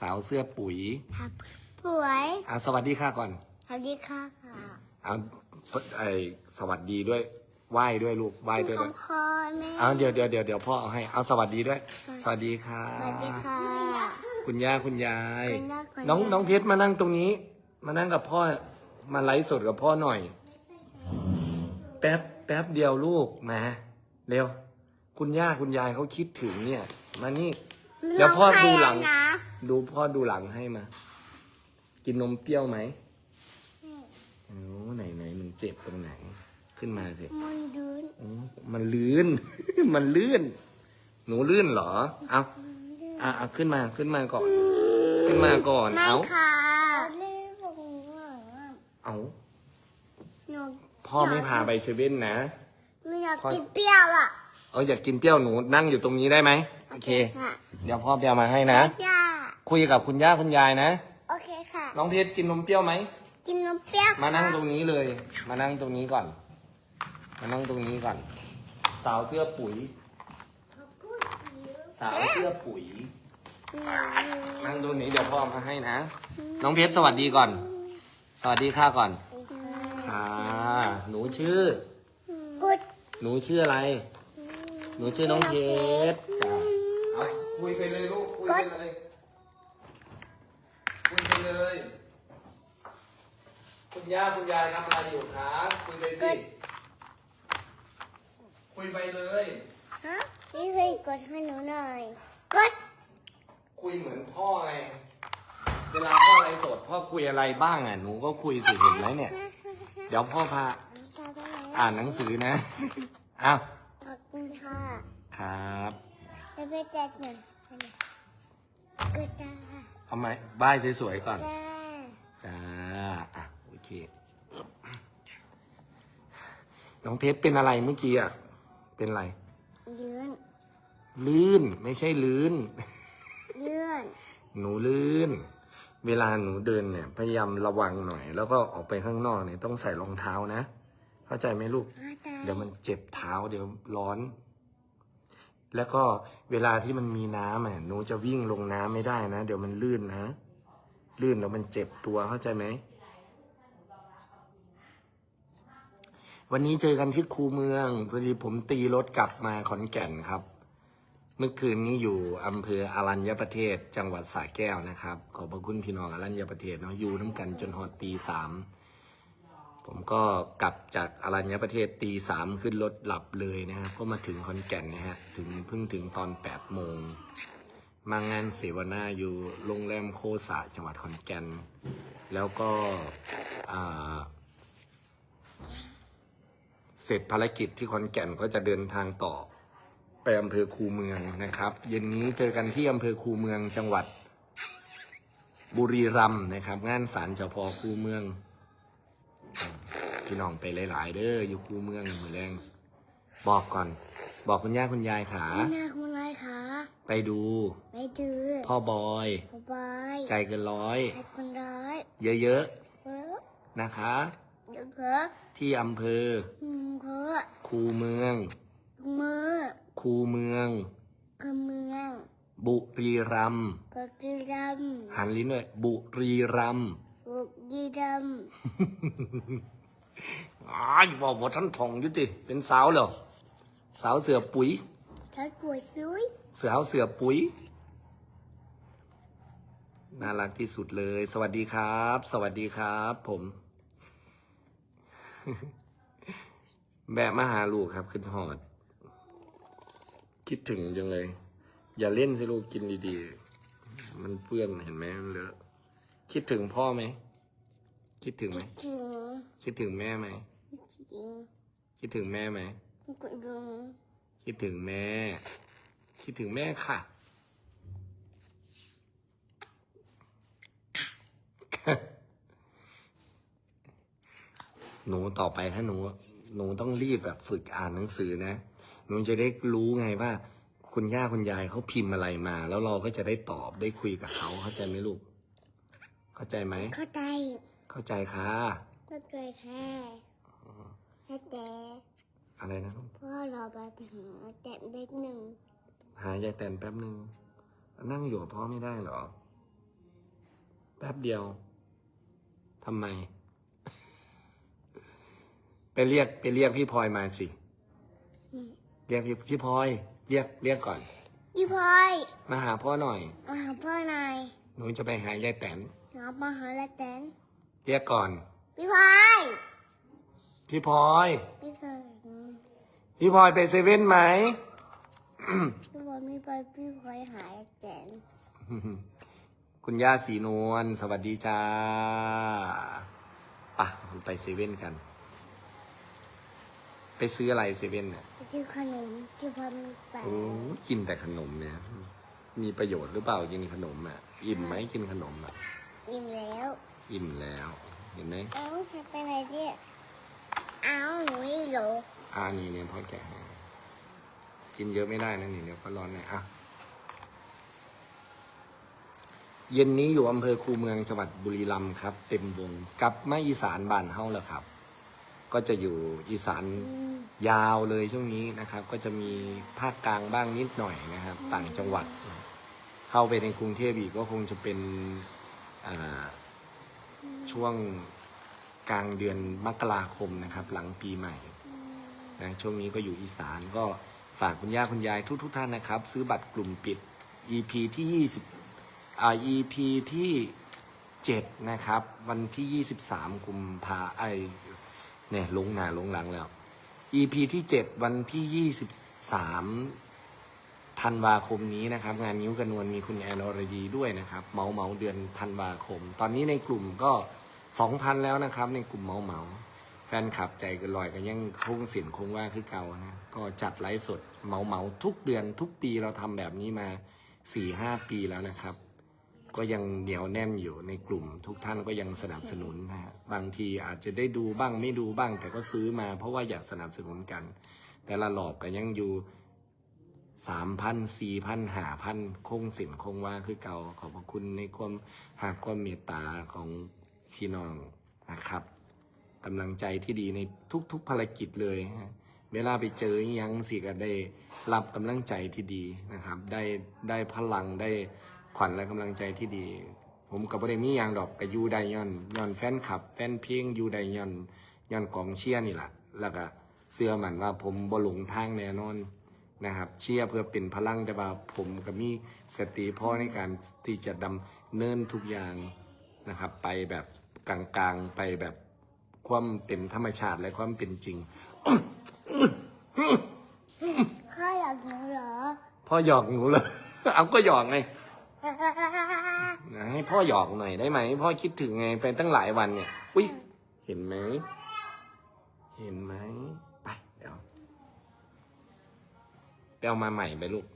สาวเสื้อปุ๋ยครับสวยอะสวัสดีค่ะก่อน สวัสดีค่ะค่ะเอาไอสวัสดีด้วยไหว้ด้วยลูกไหว้ด้วยขอนะงพ่อแม่เอาเดี๋ยวเดี๋ยวเดี๋ยวเดี๋ยวพ่อเอาให้เอาสวัสดีด้วย สวัสดีค่ะ สวัสดีค่ะ คุณย่าคุณยาย คุณย่าคุณยายน้องน้องเพชรมานั่งตรงนี้ มานั่งกับพ่อมาไลฟ์สดกับพ่อหน่อย แป๊บแป๊บเดียวลูกมาเร็ว คุณย่าคุณยายเขาคิดถึงเนี่ย มานี่ เดี๋ยวพ่อดูหลังนะ ดูพ่อดูหลังให้มา กินนมเปรี้ยวไหมโอ้ไหนไหนหนูเจ็บตรงไหน ขึ้นมาสิมันดูนโอ้มันลื่น มันลื่น หนูลื่นเหรอ เอาอะเอาขึ้นมาขึ้นมาก่อน ขึ้นมาก่อน ไม่เอาค่ะเอาหนูพ่อไม่พาไปเซเว่นนะ หนูอยากกินเปรี้ยวอะ เอออยากกินเปรี้ยวหนูนั่งอยู่ตรงนี้ได้ไหมโอเคค่ะเดี๋ยวพ่อไปเอามาให้นะจ้า คุยกับคุณย่าคุณยายนะ โอเคค่ะ น้องเพชรกินนมเปรี้ยวไหม กินนมเปรี้ยวมานั่งตรงนี้เลย มานั่งตรงนี้ก่อน มานั่งตรงนี้ก่อน สาวเสื้อปุ๋ย สาวเสื้อปุ๋ย นั่งตรงนี้เดี๋ยวพ่อเอามาให้นะ น้องเพชรสวัสดีก่อน สวัสดีค่ะก่อน ค่ะ หนูชื่อ กุดหนูชื่ออะไร หนูชื่อน้องเพชรจ้ะเอาคุยไปเลยลูก คุยไปเลย คุยไปเลย คุณย่าคุณยายทำอะไรอยู่คะคุยไปสิ คุยไปเลย ฮะพี่เคยกดให้หนูหน่อย กด คุยเหมือนพ่อไงเวลาพ่อไลฟ์สดพ่อคุยอะไรบ้างอะหนูก็คุยสิเห็นไหมเนี่ย เดี๋ยวพ่อพาอ่านหนังสือนะอ้าวขอบคุณค่ะครับ ไปไปแจกหน่อยกดจ้า เอาไม้บ้ายสวยๆก่อนจ้าจ้าอะโอเค น้องเพชรเป็นอะไรเมื่อกี้อะ เป็นอะไร ยืนลื่นไม่ใช่ลื่น เลื่อนหนูลื่น เวลาหนูเดินเนี่ย พยายามระวังหน่อย แล้วก็ออกไปข้างนอกเนี่ยต้องใส่รองเท้านะ เข้าใจไหมลูกมาตาเดี๋ยวมันเจ็บเท้าเดี๋ยวร้อน แล้วก็เวลาที่มันมีน้ำอะหนูจะวิ่งลงน้ำไม่ได้นะ เดี๋ยวมันลื่นนะ ลื่นแล้วมันเจ็บตัวเข้าใจไหม วันนี้เจอกันที่คูเมืองพอดีผมตีรถกลับมาขอนแก่นครับ เมื่อคืนนี้อยู่อำเภออารัญญประเทศ จังหวัดสระแก้วนะครับ ขอบพระคุณพี่น้องอารัญญประเทศเนาะอยู่น้ำกันจนหอดตีสามผม ก็กลับจากอารัญญประเทศตีสามขึ้นรถหลับเลยนะครับ ก็มาถึงขอนแก่นนะฮะ ถึงเพิ่งถึงตอนแปดโมง มางานเสวนาอยู่โรงแรมโคสะจังหวัดขอนแก่น แล้วก็เสร็จภารกิจที่ขอนแก่นก็จะเดินทางต่อไปอำเภอคูเมืองนะครับ เย็นนี้เจอกันที่อำเภอคูเมืองจังหวัดบุรีรัมย์นะครับ งานศาลเจ้าพ่อคูเมือง พี่น้องไปหลายๆเด้ออยู่คูเมืองมือแรงบอกก่อน บอกคุณย่าคุณยายขาคุณอาคุณอะไรคะไปดู ไปดูพ่อบอยบ๊ายบายใจเกินร้อยให้คนร้ายเยอะเยอะๆนะคะเยอะเยอะที่อำเภออืมเยอะคูเมืองมือคูเมืองกเมือง บุรีรัมย์กกีดหันลิ้นด้วยบุรีรัมย์ำบุกีด อ้ายบอกว่าท่านทองอยุติเป็นสาวเหรอสาวเสือปุ๋ยำถ้าป่วยลุยเสือเสือปุ๋ยน่ารักที่สุดเลย สวัสดีครับ สวัสดีครับ ผม แบะมาหาลูกครับขึ้นหอด คิดถึงจังเลย อย่าเล่นสิลูกกินดีๆ มันเปื้อนเห็นไหมมันเลอะคิดถึงพ่อไหม คิดถึงไหม ถึง คิดถึงแม่ไหมจริง คิดถึงแม่ไหมกุดลุงคิดถึงแม่ คิดถึงแม่ค่ะ หนูต่อไปถ้าหนู หนูต้องรีบแบบฝึกอ่านหนังสือนะ หนูจะได้รู้ไงว่า คุณย่าคุณยายเขาพิมพ์อะไรมา แล้วเราก็จะได้ตอบได้คุยกับเขาเข้าใจไหมลูก เข้าใจไหม เข้าใจ เข้าใจค่ะ เข้าใจแค่ แค่แต่อะไรนะลูกพ่อเราไปถึงแต่เล็กหนึ่งหายายแตนแป๊บนึงนั่งอยู่กับพ่อไม่ได้เหรอ แป๊บเดียวทำไม ไปเรียกไปเรียกพี่พลอยมาสิ เรียกพี่พี่พลอย เรียกเรียกก่อน พี่พลอยมาหาพ่อหน่อย มาหาพ่อนายหนูจะไปหายายแตนน้องมาหาละแตนเรียกก่อน พี่พลอย พี่พลอยพี่พลอยพี่พลอยไปเซเว่นไหม พี่พลอยไม่ไปพี่พลอยหาละแตนคุณย่าสีนวลสวัสดีจ้าปะไปเซเว่นกัน ไปซื้ออะไรเซเว่นเนี่ยไปซื้อขนมพี่พลอยไม่ไปโอ้กินแต่ขนมเนี่ย มีประโยชน์หรือเปล่ากินขนมอะ อิ่มไหมกินขนมอะ อิ่มแล้ว อิ่มแล้ว เห็นไหม เอ้าไปไหนเนี่ย เอ้าหนูนี่เหรออ่านี่เนี่ยพ่อแกะให้กินเยอะไม่ได้นะนี่เดี๋ยวก็ร้อนเลยอะเย็นนี้อยู่อำเภอคูเมืองจังหวัดบุรีรัมย์ครับ เต็มวงกลับมาอีสานบ้านเฮาแล้วครับ ก็จะอยู่อีสานยาวเลยช่วงนี้นะครับ ก็จะมีภาคกลางบ้างนิดหน่อยนะครับ ต่างจังหวัด เข้าไปในกรุงเทพอีกก็คงจะเป็นช่วง กลางเดือนมกราคมนะครับ หลังปีใหม่นะช่วงนี้ก็อยู่อีสานก็ฝากคุณย่าคุณยายทุกทุกๆท่านนะครับ ซื้อบัตรกลุ่มปิด EP ที่20อ่า EP ที่7นะครับ วันที่ 23กุมภาไอเนี่ยลงหนาลงหลังแล้ว EP ที่ 7 วันที่ 23ธันวาคมนี้นะครับ งานนิ้วกันนวลมีคุณแอนอรดีด้วยนะครับ เมาเมาเดือนธันวาคม ตอนนี้ในกลุ่มก็ 2,000แล้วนะครับ ในกลุ่มเมาเมาแฟนคลับใจกันลอยกันยังคงเสียงคงว่าคือเก่านะก็จัดไลฟ์สดเมาเมาทุกเดือนทุกปีเราทำแบบนี้มา4-5ปีแล้วนะครับ ก็ยังเหนียวแน่นอยู่ในกลุ่ม ทุกท่านก็ยังสนับสนุนนะฮะบางทีอาจจะได้ดูบ้างไม่ดูบ้าง แต่ก็ซื้อมาเพราะว่าอยากสนับสนุนกัน แต่ละหลอบก็ยังอยู่สามพันสี่พันห้าพันคงสินคงว่าคือเก่าขอบพระคุณในความหากความเมตตาของ พี่น้องนะครับกำลังใจที่ดีในทุกๆภารกิจเลยฮะเวลาไปเจอยังสิก็ได้รับกำลังใจที่ดีนะครับ ได้ได้พลังได้ขวัญและกำลังใจที่ดี ผมกับประเดมีอย่างดอกกับยูไดยอนยอนแฟนคลับ แฟนเพลงยูไดยอนยอนกองเชียร์นี่แหละแล้วก็เสื้อหมันว่าผมบ่หลงทางแน่นอนนะครับ เชียร์เพื่อเป็นพลังแต่ว่าผมก็มีสติพอในการที่จะดำเนินทุกอย่างนะครับ ไปแบบ กลางๆไปแบบความเป็นธรรมชาติและความเป็นจริงข้าอยากหนูเหรอ พ่อหยอกหนูเลย เอาก็หยอกไงให้พ่อหยอกหน่อยได้ไหมพ่อคิดถึงไงไปตั้งหลายวันเนี่ย อุ้ยเห็นไหม เห็นไหมไปเดี๋ยวไปเอามาใหม่ไปลูก